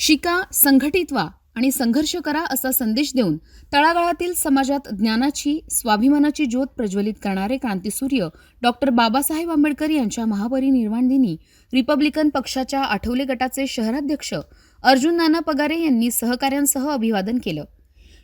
शिका संघटित व्हा आणि संघर्ष करा असा संदेश देऊन तळागाळातील समाजात ज्ञानाची स्वाभिमानाची ज्योत प्रज्वलित करणारे क्रांतीसूर्य डॉक्टर बाबासाहेब आंबेडकर यांच्या महापरिनिर्वाण दिनी रिपब्लिकन पक्षाच्या आठवले गटाचे शहराध्यक्ष अर्जुन नाना पगारे यांनी सहकाऱ्यांसह अभिवादन केलं.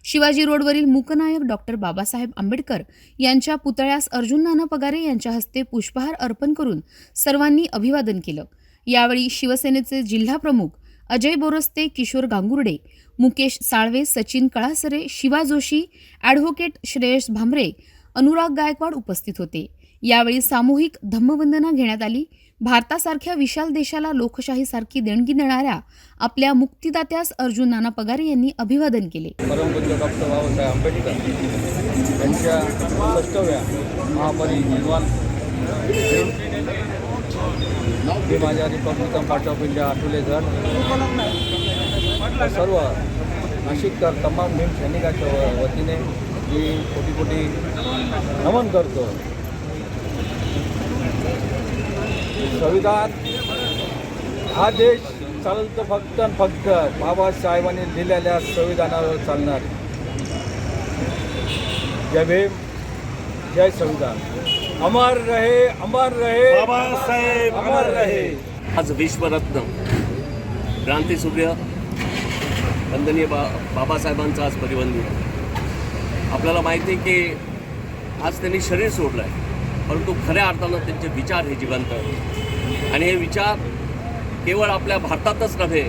शिवाजी रोडवरील मूकनायक डॉक्टर बाबासाहेब आंबेडकर यांच्या पुतळ्यास अर्जुन नाना पगारे यांच्या हस्ते पुष्पहार अर्पण करून सर्वांनी अभिवादन केलं. यावेळी शिवसेनेचे जिल्हा प्रमुख अजय बोरस्ते किशोर गांगुर्डे मुकेश साळवे सचिन कळासरे शिवा जोशी ॲडव्होकेट श्रेयस भामरे अनुराग गायकवाड उपस्थित होते. यावेळी सामूहिक धम्मवंदना घेण्यात आली. भारतासारख्या विशाल देशाला लोकशाहीसारखी देणगी देणाऱ्या आपल्या मुक्तिदात्यास अर्जुन नाना पगारे यांनी अभिवादन केले. परमपूज्य डॉक्टर बाबासाहेब आंबेडकर यांच्या महापरिनिर्वाण मी माझ्या Republican party of India Athawale जर सर्व नाशिककर तमाम भीम सैनिकाच्या वतीने मी कोटी कोटी नमन करतो. संविधान हा देश चालतो फक्त आणि फक्त बाबासाहेबांनी लिहिलेल्या संविधानावर चालणार. जय भीम जय संविधान. अमर रहे अमर रहे। बाबासाहेब अमर रहे। आज विश्वरत्न। क्रांतीसूर्य वंदनीय बा बाबासाहेबांचा आज परिवंदी आपल्याला माहिती आहे की आज त्यांनी शरीर सोडलं आहे परंतु खऱ्या अर्थानं त्यांचे विचार हे जिवंत आहेत. आणि हे विचार केवळ आपल्या भारतातच नव्हे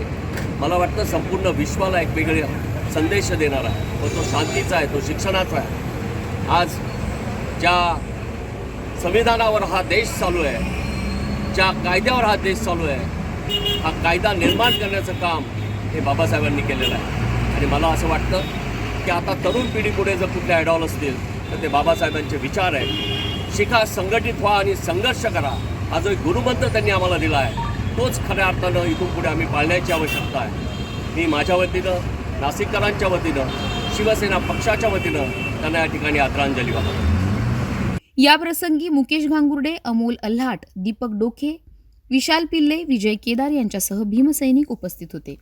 मला वाटतं संपूर्ण विश्वाला एक वेगळे संदेश देणारा आहे. व तो शांतीचा आहे तो शिक्षणाचा आहे. आज ज्या संविधानावर हा देश चालू आहे. ज्या कायद्यावर हा देश चालू आहे हा कायदा निर्माण करण्याचं काम हे बाबासाहेबांनी केलेलं आहे. आणि मला असं वाटतं की आता तरुण पिढी पुढे जर कुठले आयडॉल असतील तर ते बाबासाहेबांचे विचार आहेत. शिका संघटित व्हा आणि संघर्ष करा. हा जो एक गुरुमंत्र त्यांनी आम्हाला दिला आहे तोच खऱ्या अर्थानं इथून पुढे आम्ही पाळण्याची आवश्यकता आहे. मी माझ्या वतीनं नाशिककरांच्या वतीनं शिवसेना पक्षाच्या वतीनं त्यांना या ठिकाणी आदरांजली वाहतो. याप्रसंगी मुकेश गांगुर्डे अमोल अल्हाट दीपक डोके विशाल पिल्ले विजय केदार यांच्यासह भीमसैनिक उपस्थित होते.